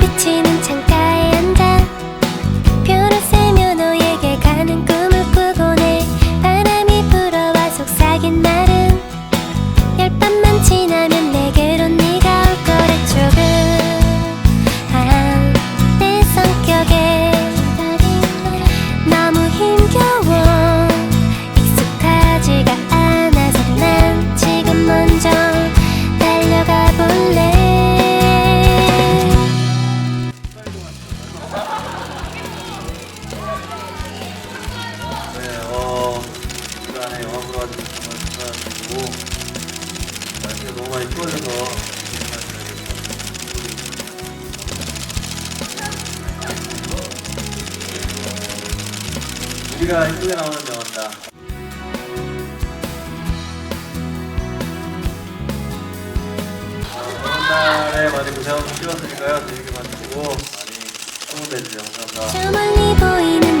비치는 창가에 앉아 표를 세며 너에게 가는 꿈을 꾸고네 바람이 불어와 속삭인 날 이 추워져서 조심하셔야겠습니다. 우리가 힘들게 나오는 영화다. 아, 오늘날에 많이 고생하고 찍었으니까요. 재밌게 봐주시고, 많이 소문내주세요. 감사합니다.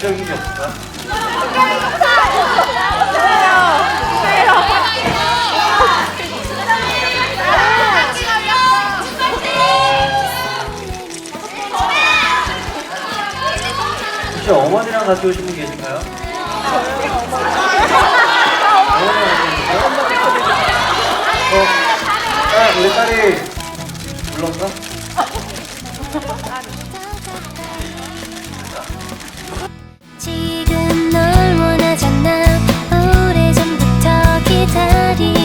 획기적인 게? 혹시 어머니랑 같이 오신 분 계신가요? 어, 아, 우리 딸이 불렀어? したり